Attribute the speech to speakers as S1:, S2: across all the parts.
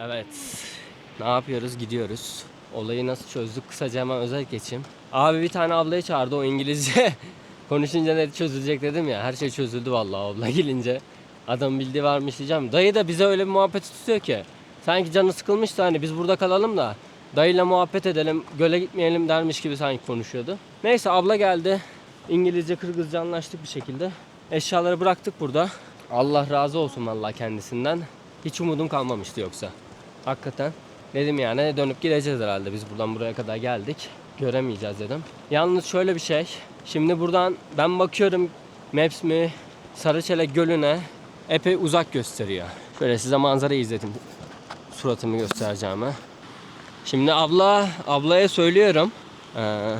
S1: Evet. Ne yapıyoruz? Gidiyoruz. Olayı nasıl çözdük? Kısaca hemen özet geçeyim. Abi bir tane ablayı çağırdı. O İngilizce konuşunca ne çözülecek dedim ya. Her şey çözüldü vallahi abla gelince. Adam bildiği varmış diyeceğim. Dayı da bize öyle bir muhabbeti tutuyor ki. Sanki canı sıkılmış da hani biz burada kalalım da dayıyla muhabbet edelim, göle gitmeyelim dermiş gibi sanki konuşuyordu. Neyse abla geldi. İngilizce, Kırgızca anlaştık bir şekilde. Eşyaları bıraktık burada. Allah razı olsun vallahi kendisinden. Hiç umudum kalmamıştı yoksa. Hakikaten. Dedim yani dönüp gideceğiz herhalde. Biz buradan buraya kadar geldik. Göremeyeceğiz dedim. Yalnız şöyle bir şey. Şimdi buradan ben bakıyorum Maps mi Sarıçelek Gölü'ne epey uzak gösteriyor. Şöyle size manzarayı izledim. Suratımı göstereceğim. ha. Şimdi abla, ablaya söylüyorum. Ee,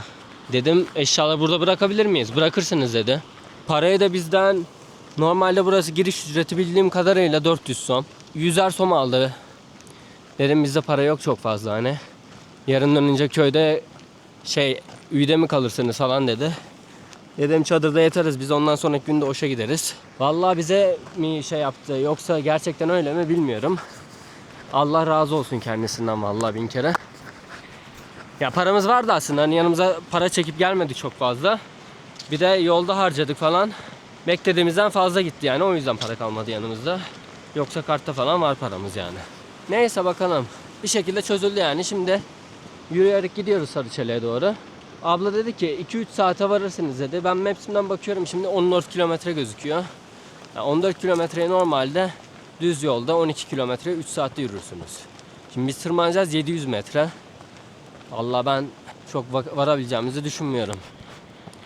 S1: dedim eşyaları burada bırakabilir miyiz? Bırakırsınız dedi. Parayı da bizden normalde burası giriş ücreti bildiğim kadarıyla 400 som. 100'er som aldı. Dedim bizde para yok çok fazla hani. Yarın dönünce köyde şey üyde mi kalırsınız falan dedi. Dedim çadırda yatarız biz ondan sonraki günde Oş'a gideriz. Vallahi bize mi şey yaptı yoksa gerçekten öyle mi bilmiyorum. Allah razı olsun kendisinden vallahi bin kere. Ya paramız vardı aslında hani yanımıza para çekip gelmedi çok fazla. Bir de yolda harcadık falan. Beklediğimizden fazla gitti yani o yüzden para kalmadı yanımızda. Yoksa kartta falan var paramız yani. Neyse bakalım. Bir şekilde çözüldü yani. Şimdi yürüyerek gidiyoruz Sarıçele'ye doğru. Abla dedi ki 2-3 saate varırsınız dedi. Ben Maps'imden bakıyorum şimdi 14 kilometre gözüküyor. Yani 14 kilometreyi normalde düz yolda 12 kilometre 3 saatte yürürsünüz. Şimdi biz tırmanacağız 700 metre. Allah ben çok va- varabileceğimizi düşünmüyorum.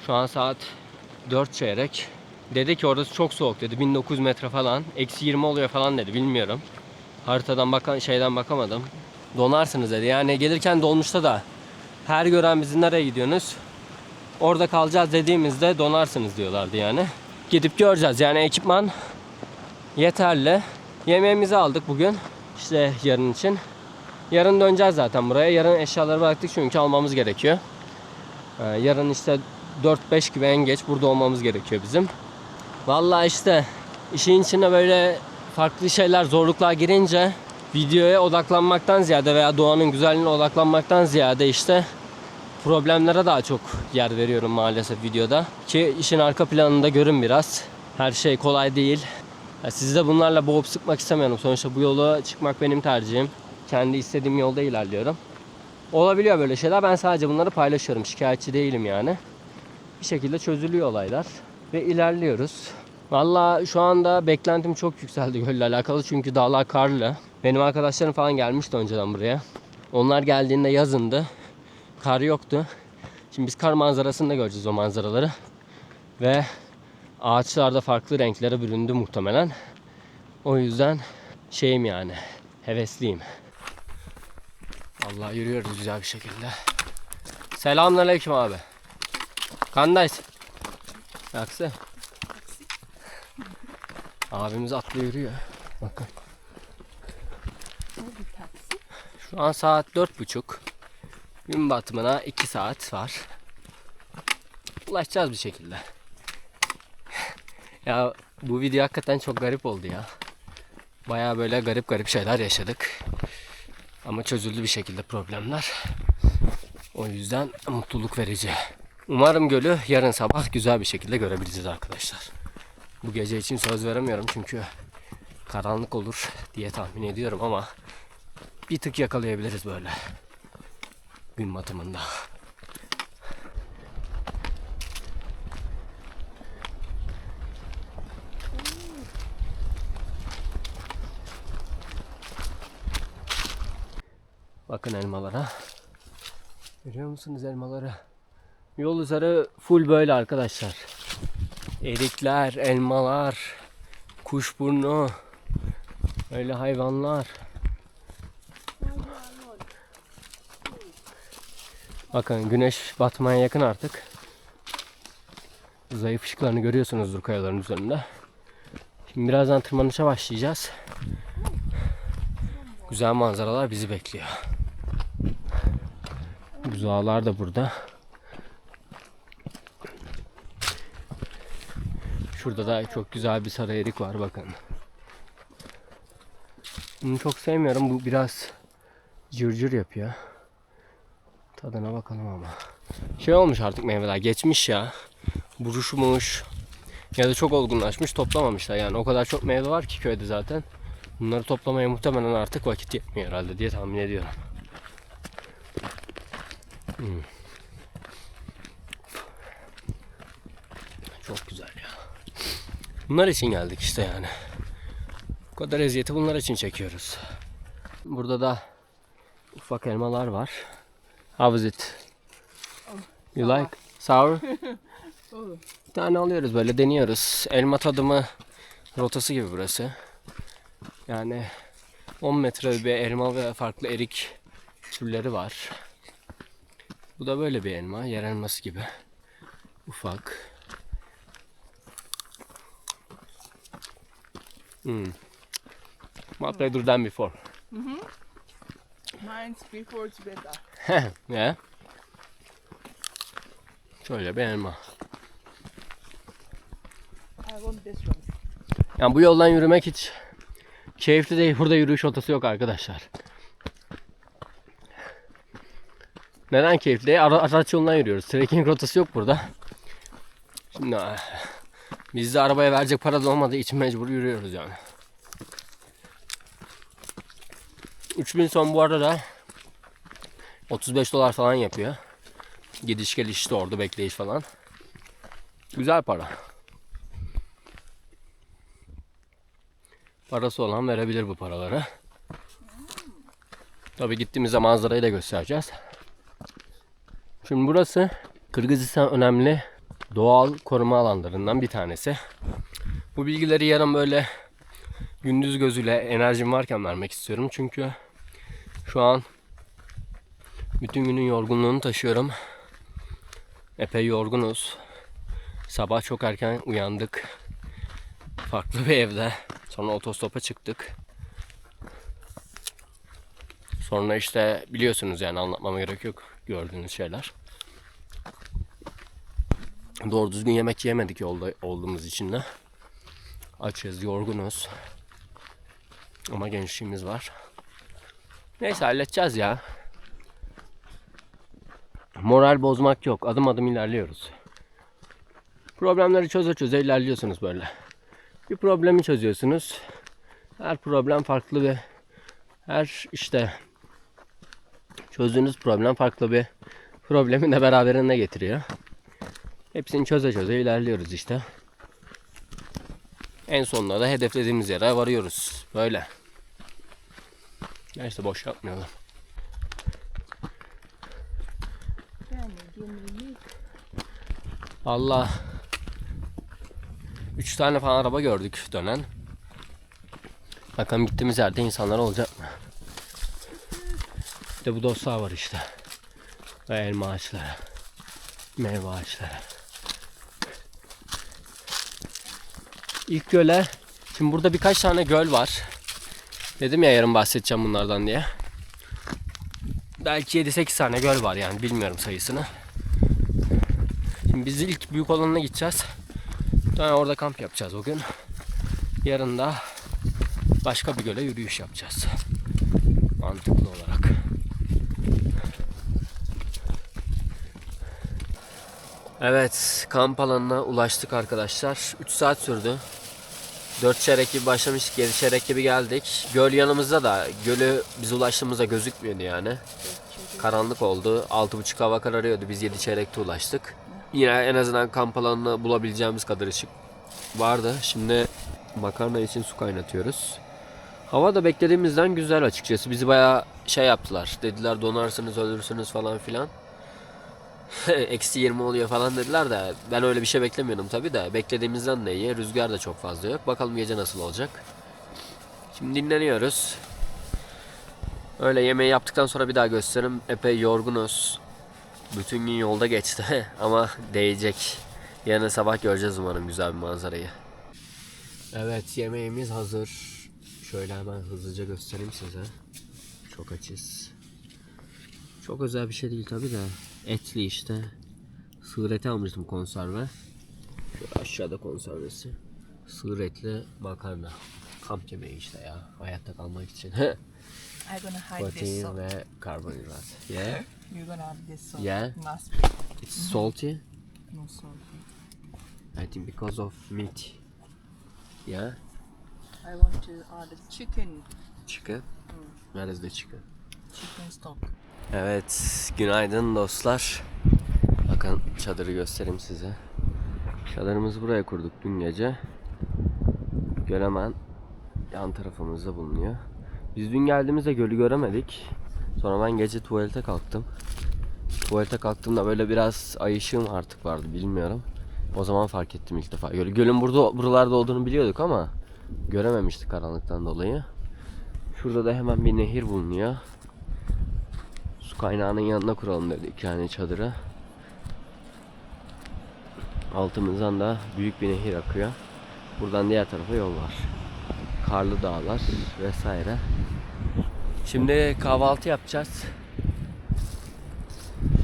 S1: Şu an saat 4 çeyrek. Dedi ki orası çok soğuk dedi. 1900 metre falan. Eksi 20 oluyor falan dedi. Bilmiyorum. Haritadan bakan şeyden bakamadım. Donarsınız dedi. Yani gelirken dolmuşta da her gören bizi nereye gidiyorsunuz? Orada kalacağız dediğimizde donarsınız diyorlardı yani. Gidip göreceğiz. Yani ekipman yeterli. Yemeğimizi aldık bugün. İşte yarın için. Yarın döneceğiz zaten buraya. Yarın eşyaları bıraktık çünkü almamız gerekiyor. Ee, yarın işte 4-5 gibi en geç burada olmamız gerekiyor bizim. Vallahi işte işin içine böyle farklı şeyler, zorluklar girince videoya odaklanmaktan ziyade veya doğanın güzelliğine odaklanmaktan ziyade işte problemlere daha çok yer veriyorum maalesef videoda. Ki işin arka planında görün biraz. Her şey kolay değil. Ya sizi de bunlarla boğup sıkmak istemiyorum. Sonuçta bu yola çıkmak benim tercihim. Kendi istediğim yolda ilerliyorum. Olabiliyor böyle şeyler. Ben sadece bunları paylaşıyorum. Şikayetçi değilim yani. Bir şekilde çözülüyor olaylar. Ve ilerliyoruz. Valla şu anda beklentim çok yükseldi gölle alakalı. Çünkü dağlar karlı. Benim arkadaşlarım falan gelmişti önceden buraya. Onlar geldiğinde yazındı. Kar yoktu. Şimdi biz kar manzarasını da göreceğiz o manzaraları. Ve ağaçlar da farklı renklere büründü muhtemelen. O yüzden şeyim yani hevesliyim. Allah yürüyoruz güzel bir şekilde. Selamünaleyküm abi. Kandays. Yaksı. Abimiz atlı yürüyor. Bakın. Şu an saat dört buçuk. Gün batımına iki saat var. Ulaşacağız bir şekilde. ya bu video hakikaten çok garip oldu ya. Baya böyle garip garip şeyler yaşadık. Ama çözüldü bir şekilde problemler. O yüzden mutluluk verici. Umarım gölü yarın sabah güzel bir şekilde görebileceğiz arkadaşlar. Bu gece için söz veremiyorum çünkü karanlık olur diye tahmin ediyorum ama bir tık yakalayabiliriz böyle gün batımında. Bakın elmalara. Görüyor musunuz elmaları? Yol üzeri full böyle arkadaşlar. Erikler, elmalar, kuşburnu, öyle hayvanlar. Bakın güneş batmaya yakın artık. Zayıf ışıklarını görüyorsunuzdur kayaların üzerinde. Şimdi birazdan tırmanışa başlayacağız. Güzel manzaralar bizi bekliyor. Buzağlar da burada. Şurada da çok güzel bir sarı erik var bakın. Bunu çok sevmiyorum. Bu biraz cırcır yapıyor. Tadına bakalım ama. Şey olmuş artık meyveler. Geçmiş ya. Buruşmuş. Ya da çok olgunlaşmış. Toplamamışlar. Yani o kadar çok meyve var ki köyde zaten. Bunları toplamaya muhtemelen artık vakit yetmiyor herhalde diye tahmin ediyorum. Hmm. Çok güzel ya. Bunlar için geldik işte yani. Bu kadar eziyeti bunlar için çekiyoruz. Burada da ufak elmalar var. How is it? You like? Sour? Bir tane alıyoruz böyle deniyoruz. Elma tadımı rotası gibi burası. Yani 10 metre bir elma ve farklı erik türleri var. Bu da böyle bir elma. Yer elması gibi. Ufak. Hmm. Much better than before.
S2: Mine's before it's better.
S1: yeah. Şöyle bir elma.
S2: I want this one.
S1: Yani bu yoldan yürümek hiç keyifli değil. Burada yürüyüş rotası yok arkadaşlar. Neden keyifli? Ara- araç yolundan yürüyoruz. Trekking rotası yok burada. Şimdi ah, bizde arabaya verecek para da olmadığı için mecbur yürüyoruz yani. 3000 son bu arada 35 dolar falan yapıyor. Gidiş geliş işte orada bekleyiş falan. Güzel para. Parası olan verebilir bu paraları. Tabi gittiğimizde manzarayı da göstereceğiz. Şimdi burası Kırgızistan önemli doğal koruma alanlarından bir tanesi. Bu bilgileri yarın böyle gündüz gözüyle enerjim varken vermek istiyorum. Çünkü şu an bütün günün yorgunluğunu taşıyorum. Epey yorgunuz. Sabah çok erken uyandık. Farklı bir evde. Sonra otostopa çıktık. Sonra işte biliyorsunuz yani anlatmama gerek yok gördüğünüz şeyler. Doğru düzgün yemek yemedik yolda olduğumuz için de. Açız, yorgunuz. Ama gençliğimiz var. Neyse halledeceğiz ya. Moral bozmak yok. Adım adım ilerliyoruz. Problemleri çöze çöze ilerliyorsunuz böyle. Bir problemi çözüyorsunuz. Her problem farklı bir her işte çözdüğünüz problem farklı bir problemin de beraberinde getiriyor. Hepsini çöze çöze ilerliyoruz işte. En sonunda da hedeflediğimiz yere varıyoruz. Böyle. Neyse boş yapmayalım. Allah. Üç tane falan araba gördük dönen. Bakalım gittiğimiz yerde insanlar olacak mı? Bir de bu dostlar var işte. Ve elma ağaçları. Meyve ağaçları. İlk göle, şimdi burada birkaç tane göl var. Dedim ya yarın bahsedeceğim bunlardan diye. Belki 7-8 tane göl var yani bilmiyorum sayısını. Şimdi biz ilk büyük olanına gideceğiz. Sonra orada kamp yapacağız o gün. Yarın da başka bir göle yürüyüş yapacağız. Mantıklı olarak. Evet, kamp alanına ulaştık arkadaşlar. 3 saat sürdü. 4 çeyrek gibi başlamıştık, 7 çeyrek gibi geldik. Göl yanımızda da, gölü biz ulaştığımızda gözükmüyordu yani. Karanlık oldu. 6.30 hava kararıyordu. Biz 7 çeyrekte ulaştık. Yine en azından kamp alanını bulabileceğimiz kadar ışık vardı. Şimdi makarna için su kaynatıyoruz. Hava da beklediğimizden güzel açıkçası. Bizi bayağı şey yaptılar. Dediler donarsınız ölürsünüz falan filan. Eksi 20 oluyor falan dediler de ben öyle bir şey beklemiyordum tabi de. Beklediğimizden de iyi. Rüzgar da çok fazla yok. Bakalım gece nasıl olacak. Şimdi dinleniyoruz. Öyle yemeği yaptıktan sonra bir daha gösteririm. Epey yorgunuz. Bütün gün yolda geçti ama değecek. Yarın sabah göreceğiz umarım güzel bir manzarayı. Evet yemeğimiz hazır. Şöyle hemen hızlıca göstereyim size. Çok açız. Çok özel bir şey değil tabi de. Etli işte. Sığır eti almıştım konserve. Şöyle aşağıda konservesi. Sığır etli makarna. Kamp yemeği işte ya. Hayatta kalmak için.
S2: I'm gonna hide this
S1: Protein
S2: salt.
S1: ve karbonhidrat. Yeah.
S2: You're gonna have this salt.
S1: Yeah.
S2: Must be.
S1: It's salty.
S2: No salt.
S1: I think because of meat. Yeah.
S2: I want to add the chicken.
S1: Chicken. Where is the chicken?
S2: Chicken stock.
S1: Evet, günaydın dostlar. Bakın çadırı göstereyim size. Çadırımızı buraya kurduk dün gece. Göl hemen yan tarafımızda bulunuyor. Biz dün geldiğimizde gölü göremedik. Sonra ben gece tuvalete kalktım. Tuvalete kalktığımda böyle biraz ay ışığım artık vardı bilmiyorum. O zaman fark ettim ilk defa. Gölü. Gölün burada buralarda olduğunu biliyorduk ama görememiştik karanlıktan dolayı. Şurada da hemen bir nehir bulunuyor. Su kaynağının yanına kuralım dedik yani çadırı. Altımızdan da büyük bir nehir akıyor. Buradan diğer tarafa yol var. Karlı dağlar vesaire. Şimdi kahvaltı yapacağız.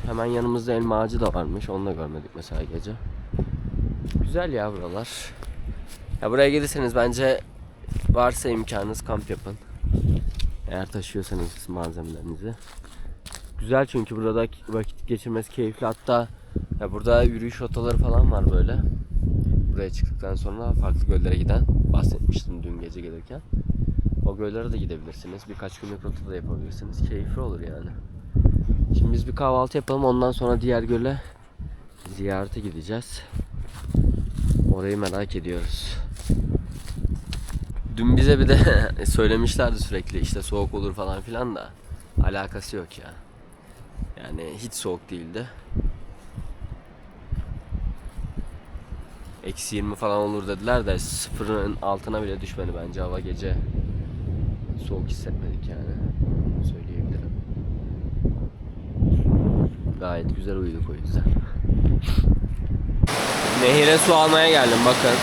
S1: Hemen yanımızda elma ağacı da varmış. Onu da görmedik mesela gece. Güzel ya buralar. Ya buraya gelirseniz bence varsa imkanınız kamp yapın. Eğer taşıyorsanız malzemelerinizi. Güzel çünkü burada vakit geçirmesi keyifli. Hatta ya burada yürüyüş rotaları falan var böyle. Buraya çıktıktan sonra farklı göllere giden bahsetmiştim dün gece gelirken. O göllere de gidebilirsiniz. Birkaç günlük rota da yapabilirsiniz. Keyifli olur yani. Şimdi biz bir kahvaltı yapalım. Ondan sonra diğer göle ziyarete gideceğiz. Orayı merak ediyoruz. Dün bize bir de söylemişlerdi sürekli işte soğuk olur falan filan da alakası yok ya. Yani hiç soğuk değildi. Eksi 20 falan olur dediler de sıfırın altına bile düşmedi bence hava gece. Soğuk hissetmedik yani. Söyleyebilirim. Gayet güzel uyuduk o yüzden. Nehire su almaya geldim bakın.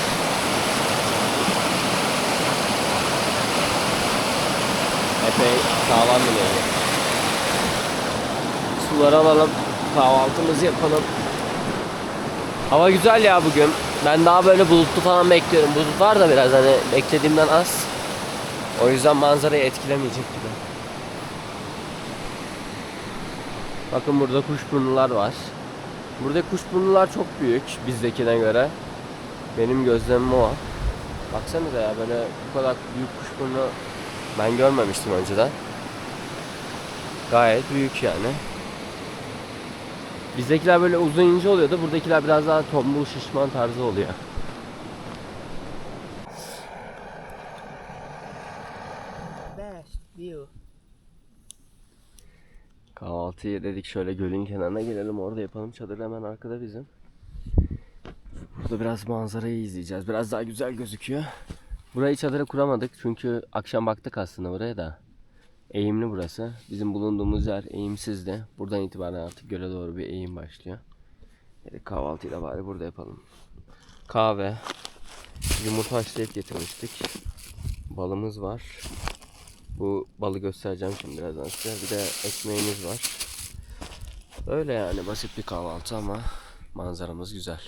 S1: Epey sağlam bir nehir. Suları alalım. Kahvaltımızı yapalım. Hava güzel ya bugün. Ben daha böyle bulutlu falan bekliyorum. Bulut var da biraz hani beklediğimden az. O yüzden manzarayı etkilemeyecek gibi. Bakın burada kuşburnular var. Burada kuşburnular çok büyük bizdekine göre. Benim gözlemim o. Baksanıza ya böyle bu kadar büyük kuşburnu ben görmemiştim önceden. Gayet büyük yani. Bizdekiler böyle uzun ince oluyordu. Buradakiler biraz daha tombul şişman tarzı oluyor. Kahvaltıyı dedik şöyle gölün kenarına gelelim orada yapalım. Çadır hemen arkada bizim. Burada biraz manzarayı izleyeceğiz. Biraz daha güzel gözüküyor. Burayı çadıra kuramadık çünkü akşam baktık aslında buraya da. Eğimli burası. Bizim bulunduğumuz yer eğimsizdi. Buradan itibaren artık göle doğru bir eğim başlıyor. Dedik kahvaltıyı da bari burada yapalım. Kahve, yumurta haşlayıp getirmiştik. Balımız var. Bu balı göstereceğim şimdi birazdan size. Bir de ekmeğimiz var. Öyle yani basit bir kahvaltı ama manzaramız güzel.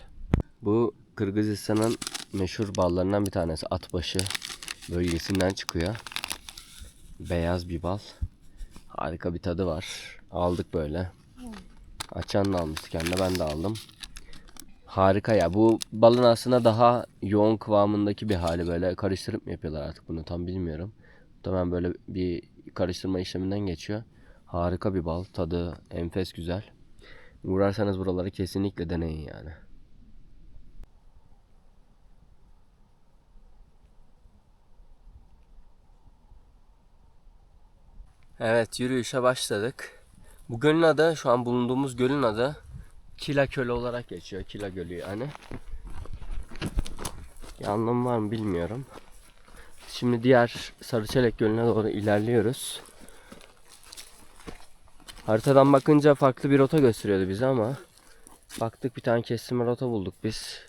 S1: Bu Kırgızistan'ın meşhur ballarından bir tanesi. Atbaşı bölgesinden çıkıyor. Beyaz bir bal. Harika bir tadı var. Aldık böyle. Açan da almıştı kendine ben de aldım. Harika ya. Bu balın aslında daha yoğun kıvamındaki bir hali böyle karıştırıp mı yapıyorlar artık bunu tam bilmiyorum. Muhtemelen böyle bir karıştırma işleminden geçiyor. Harika bir bal. Tadı enfes güzel. Uğrarsanız buraları kesinlikle deneyin yani. Evet yürüyüşe başladık. Bu gölün adı şu an bulunduğumuz gölün adı Kila Kölü olarak geçiyor. Kila Gölü yani. Bir anlamı var mı bilmiyorum. Şimdi diğer Sarıçelek Gölü'ne doğru ilerliyoruz. Haritadan bakınca farklı bir rota gösteriyordu bize ama baktık bir tane kestirme rota bulduk biz.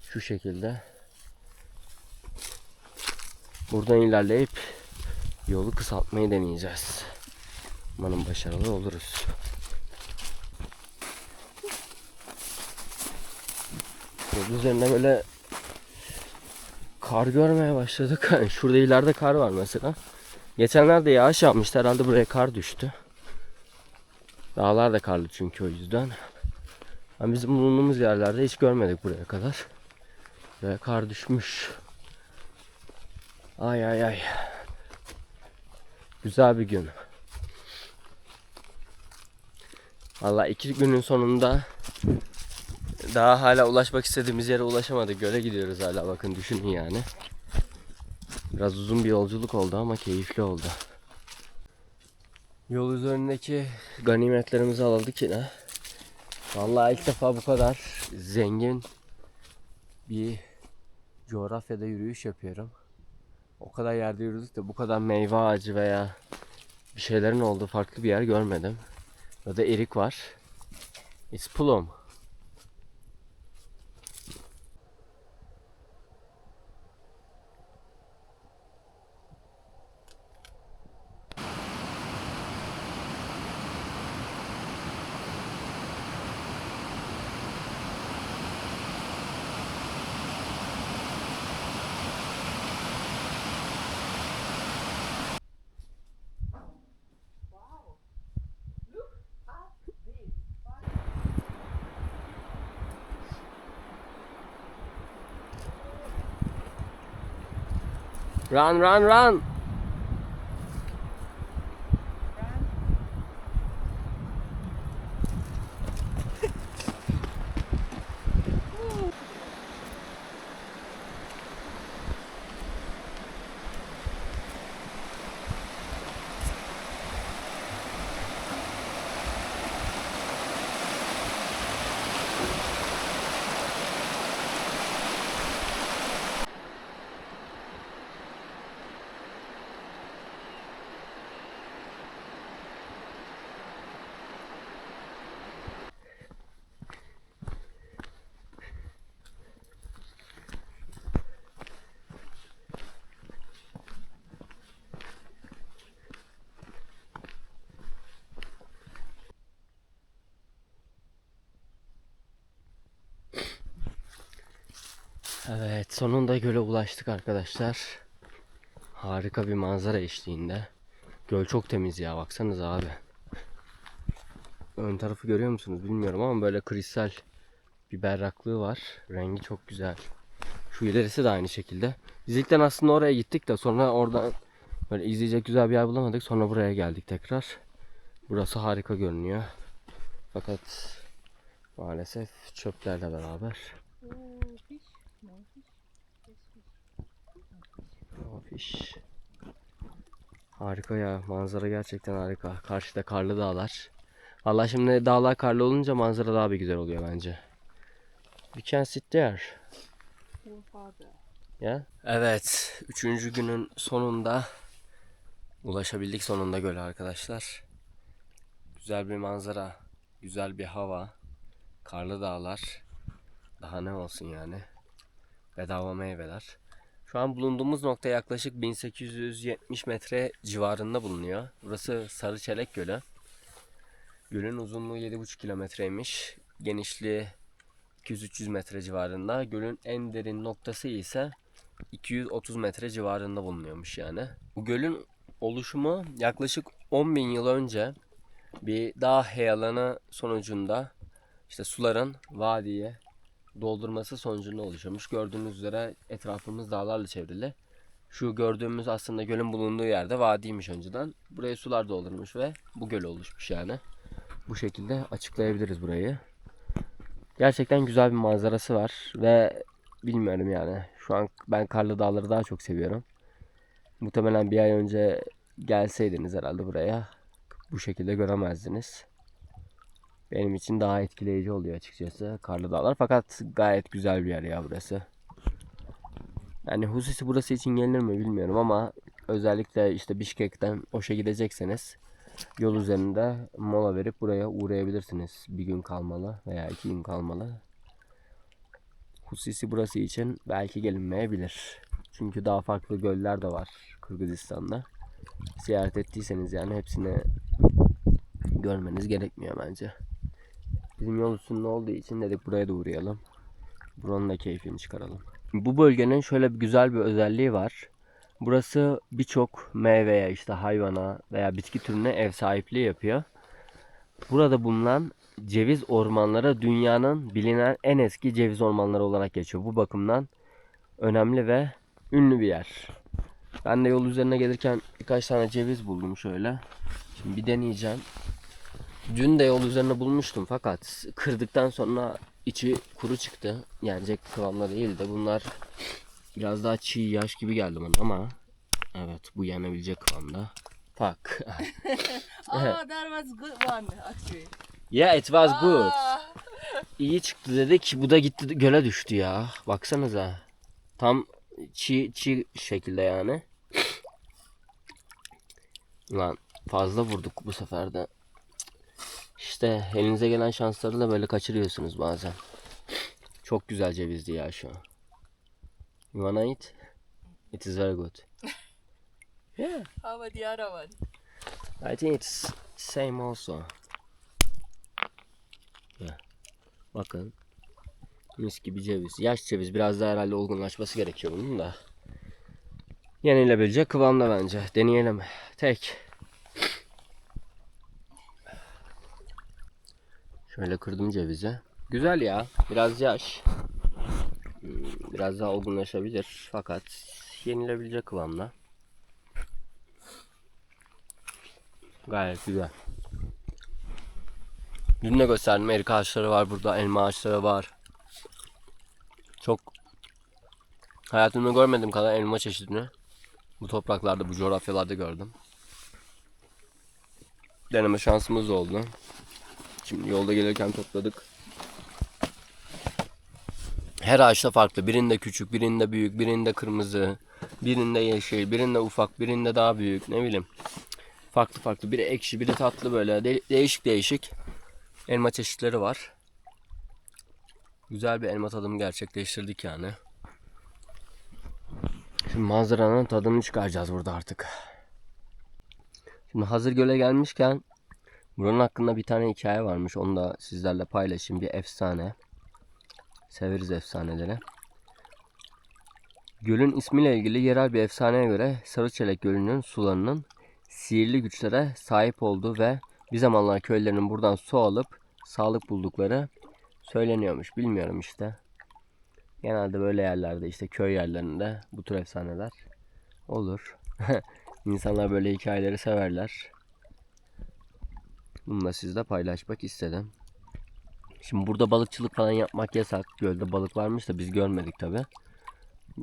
S1: Şu şekilde. Buradan ilerleyip yolu kısaltmayı deneyeceğiz. Umarım başarılı oluruz. Yol üzerinde böyle kar görmeye başladık. Şurada ileride kar var mesela. Geçenlerde yağış yapmıştı. Herhalde buraya kar düştü. Dağlar da karlı çünkü o yüzden. Ama bizim bulunduğumuz yerlerde hiç görmedik buraya kadar. Ve kar düşmüş. Ay ay ay. Güzel bir gün. Valla iki günün sonunda daha hala ulaşmak istediğimiz yere ulaşamadık. Göle gidiyoruz hala bakın düşünün yani. Biraz uzun bir yolculuk oldu ama keyifli oldu. Yol üzerindeki ganimetlerimizi aldık yine. Vallahi ilk defa bu kadar zengin bir coğrafyada yürüyüş yapıyorum. O kadar yerde yürüdük de bu kadar meyve ağacı veya bir şeylerin olduğu farklı bir yer görmedim. Ya da erik var. It's plum. Run, run, run. Evet, sonunda göle ulaştık arkadaşlar. Harika bir manzara eşliğinde. Göl çok temiz ya, baksanız abi. Ön tarafı görüyor musunuz bilmiyorum ama böyle kristal bir berraklığı var. Rengi çok güzel. Şu ilerisi de aynı şekilde. Biz ilkten aslında oraya gittik de sonra oradan böyle izleyecek güzel bir yer bulamadık. Sonra buraya geldik tekrar. Burası harika görünüyor. Fakat maalesef çöplerle beraber
S2: No.
S1: Harika ya. Manzara gerçekten harika. Karşıda karlı dağlar. Valla şimdi dağlar karlı olunca manzara daha bir güzel oluyor bence. We can sit there. Ya. Evet. Üçüncü günün sonunda ulaşabildik sonunda göle arkadaşlar. Güzel bir manzara. Güzel bir hava. Karlı dağlar. Daha ne olsun yani. Bedava meyveler. Şu an bulunduğumuz nokta yaklaşık 1870 metre civarında bulunuyor. Burası Sarıçelek Gölü. Gölün uzunluğu 7,5 kilometreymiş. Genişliği 200-300 metre civarında. Gölün en derin noktası ise 230 metre civarında bulunuyormuş yani. Bu gölün oluşumu yaklaşık 10 bin yıl önce bir dağ heyelanı sonucunda işte suların vadiye doldurması sonucunda oluşuyormuş. Gördüğünüz üzere etrafımız dağlarla çevrili. Şu gördüğümüz aslında gölün bulunduğu yerde vadiymiş önceden. Buraya sular doldurmuş ve bu göl oluşmuş yani. Bu şekilde açıklayabiliriz burayı. Gerçekten güzel bir manzarası var ve bilmiyorum yani. Şu an ben karlı dağları daha çok seviyorum. Muhtemelen bir ay önce gelseydiniz herhalde buraya bu şekilde göremezdiniz. Benim için daha etkileyici oluyor açıkçası karlı dağlar. Fakat gayet güzel bir yer ya burası. Yani hususi burası için gelinir mi bilmiyorum ama özellikle işte Bişkek'ten Oş'a gidecekseniz yol üzerinde mola verip buraya uğrayabilirsiniz. Bir gün kalmalı veya iki gün kalmalı. Hususi burası için belki gelinmeyebilir. Çünkü daha farklı göller de var Kırgızistan'da. Ziyaret ettiyseniz yani hepsini görmeniz gerekmiyor bence. Bizim yol üstünde olduğu için dedik buraya da uğrayalım. Buranın da keyfini çıkaralım. Bu bölgenin şöyle bir güzel bir özelliği var. Burası birçok meyveye işte hayvana veya bitki türüne ev sahipliği yapıyor. Burada bulunan ceviz ormanları dünyanın bilinen en eski ceviz ormanları olarak geçiyor. Bu bakımdan önemli ve ünlü bir yer. Ben de yol üzerine gelirken birkaç tane ceviz buldum şöyle. Şimdi bir deneyeceğim. Dün de yol üzerine bulmuştum fakat kırdıktan sonra içi kuru çıktı. Yenecek kıvamda değildi. Bunlar biraz daha çiğ yaş gibi geldi bana ama evet bu yenebilecek kıvamda. Fuck.
S2: Oh, that was good one actually.
S1: yeah it was good.
S2: Ah,
S1: İyi çıktı dedik. Bu da gitti göle düştü ya. Baksanıza. Tam çiğ çiğ şekilde yani. Lan fazla vurduk bu sefer de. İşte elinize gelen şansları da böyle kaçırıyorsunuz bazen. Çok güzel cevizdi ya şu an. You wanna eat? It is very good. Yeah,
S2: how about the other one?
S1: I think it's same also. Yeah. Bakın. Mis gibi ceviz. Yaş ceviz. Biraz daha herhalde olgunlaşması gerekiyor bunun da. Yenilebilecek kıvamda bence. Deneyelim. Tek. Şöyle kırdım cevizi. Güzel ya. Biraz yaş. Hmm, Biraz daha olgunlaşabilir. Fakat yenilebilecek kıvamda. Gayet güzel. Dün de gösterdim. Erik ağaçları var burada. Elma ağaçları var. Çok hayatımda görmediğim kadar elma çeşidini bu topraklarda, bu coğrafyalarda gördüm. Deneme şansımız oldu. Şimdi yolda gelirken topladık. Her ağaçta farklı. Birinde küçük, birinde büyük, birinde kırmızı, birinde yeşil, birinde ufak, birinde daha büyük. Ne bileyim. Farklı farklı. Biri ekşi, biri tatlı böyle. De- değişik değişik elma çeşitleri var. Güzel bir elma tadımı gerçekleştirdik yani. Şimdi manzaranın tadını çıkaracağız burada artık. Şimdi hazır göle gelmişken buranın hakkında bir tane hikaye varmış. Onu da sizlerle paylaşayım. Bir efsane. Severiz efsaneleri. Gölün ismiyle ilgili yerel bir efsaneye göre Sarıçelek Gölü'nün sularının sihirli güçlere sahip olduğu ve bir zamanlar köylerinin buradan su alıp sağlık buldukları söyleniyormuş. Bilmiyorum işte. Genelde böyle yerlerde işte köy yerlerinde bu tür efsaneler olur. İnsanlar böyle hikayeleri severler. Bunu sizle paylaşmak istedim. Şimdi burada balıkçılık falan yapmak yasak. Gölde balık varmış da biz görmedik tabi.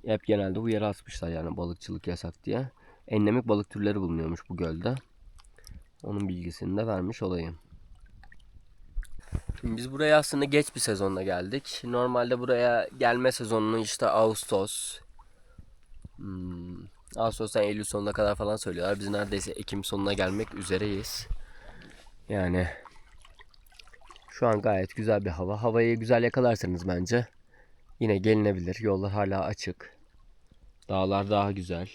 S1: Hep genelde uyarı asmışlar yani balıkçılık yasak diye. Endemik balık türleri bulunuyormuş bu gölde. Onun bilgisini de vermiş olayım. Şimdi biz buraya aslında geç bir sezonda geldik. Normalde buraya gelme sezonunu işte Ağustos, hmm, Ağustos'tan Eylül sonuna kadar falan söylüyorlar. Biz neredeyse Ekim sonuna gelmek üzereyiz. Yani şu an gayet güzel bir hava. Havayı güzel yakalarsanız bence yine gelinebilir. Yollar hala açık. Dağlar daha güzel.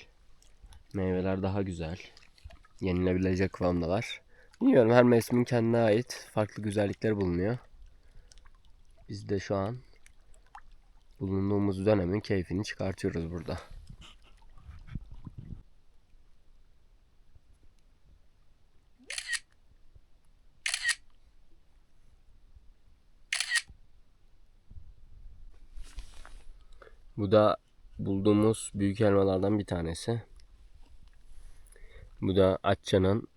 S1: Meyveler daha güzel. Yenilebilecek kıvamdalar. Bilmiyorum her mevsimin kendine ait farklı güzellikleri bulunuyor. Biz de şu an bulunduğumuz dönemin keyfini çıkartıyoruz burada. Bu da bulduğumuz büyük elmalardan bir tanesi. Bu da Atça'nın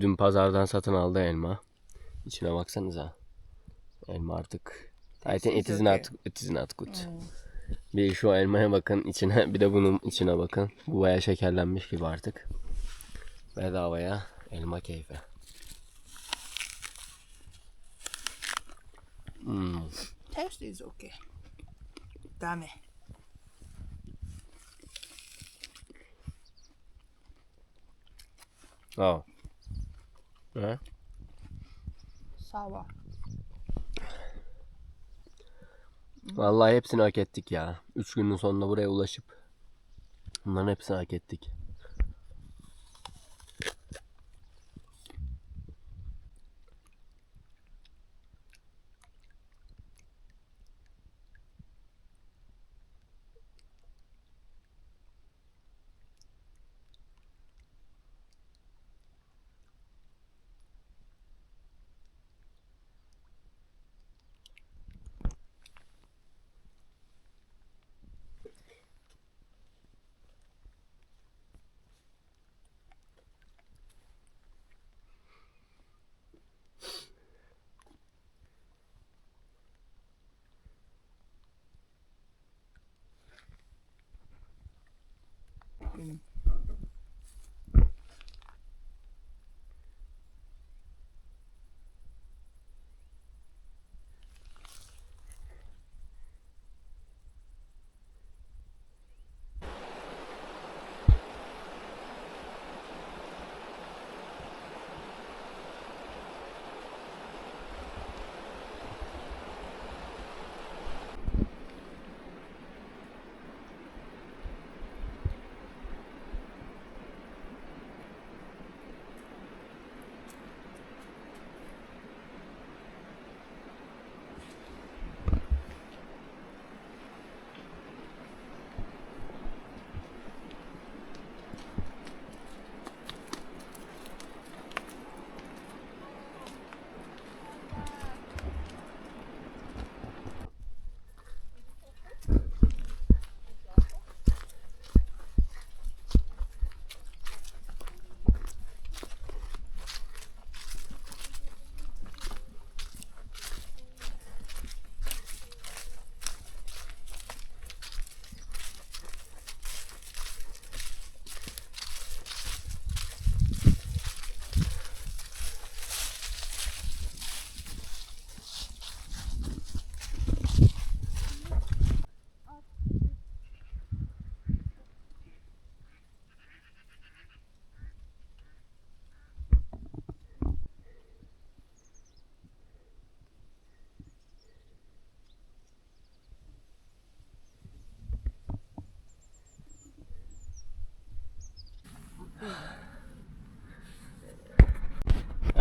S1: dün pazardan satın aldığı elma. İçine baksanıza. Elma artık. Think it is not, it is not good. Bir şu elmaya bakın içine bir de bunun içine bakın. Bu baya şekerlenmiş gibi artık. Bedavaya elma keyfi. Hmm.
S2: Taste is okay. Dame.
S1: Oh. Ha?
S2: Sour.
S1: Vallahi hepsini hak ettik ya. Üç günün sonunda buraya ulaşıp bunların hepsini hak ettik.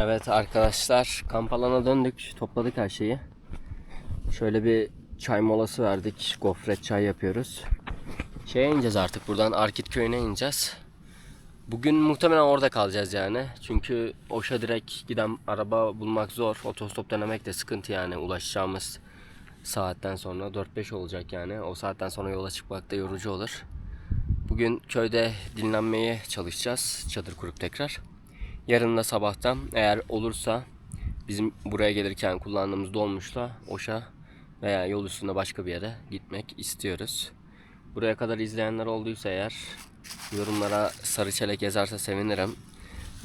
S1: Evet arkadaşlar kamp alanına döndük. Topladık her şeyi. Şöyle bir çay molası verdik. Gofret çay yapıyoruz. Şeye ineceğiz artık buradan Arkit köyüne ineceğiz. Bugün muhtemelen orada kalacağız yani. Çünkü Oş'a direkt giden araba bulmak zor. Otostop denemek de sıkıntı yani. Ulaşacağımız saatten sonra 4-5 olacak yani. O saatten sonra yola çıkmak da yorucu olur. Bugün köyde dinlenmeye çalışacağız. Çadır kurup tekrar. Yarın da sabahtan eğer olursa bizim buraya gelirken kullandığımız dolmuşla Oş'a veya yol üstünde başka bir yere gitmek istiyoruz. Buraya kadar izleyenler olduysa eğer yorumlara sarı çelek yazarsa sevinirim.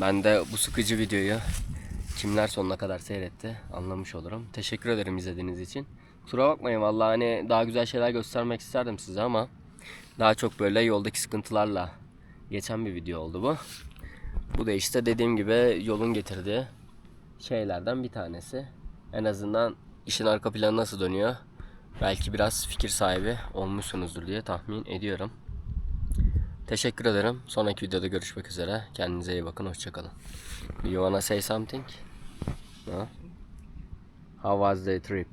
S1: Ben de bu sıkıcı videoyu kimler sonuna kadar seyretti anlamış olurum. Teşekkür ederim izlediğiniz için. Kusura bakmayın vallahi hani daha güzel şeyler göstermek isterdim size ama daha çok böyle yoldaki sıkıntılarla geçen bir video oldu bu. Bu da işte dediğim gibi yolun getirdiği şeylerden bir tanesi. En azından işin arka planı nasıl dönüyor? Belki biraz fikir sahibi olmuşsunuzdur diye tahmin ediyorum. Teşekkür ederim. Sonraki videoda görüşmek üzere. Kendinize iyi bakın. Hoşçakalın. You wanna say something? No? How was the trip?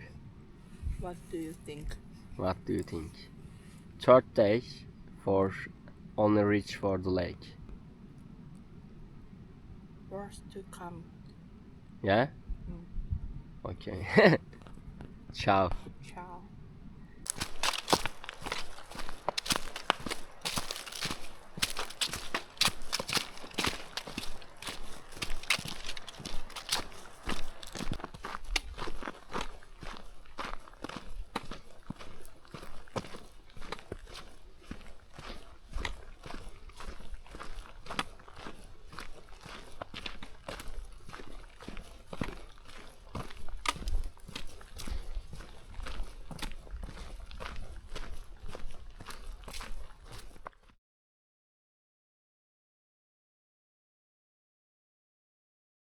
S2: What do you think?
S1: What do you think? Third day for only reach for the lake.
S2: Worst to come.
S1: Yeah? Mm. Okay. Ciao.
S2: Ciao.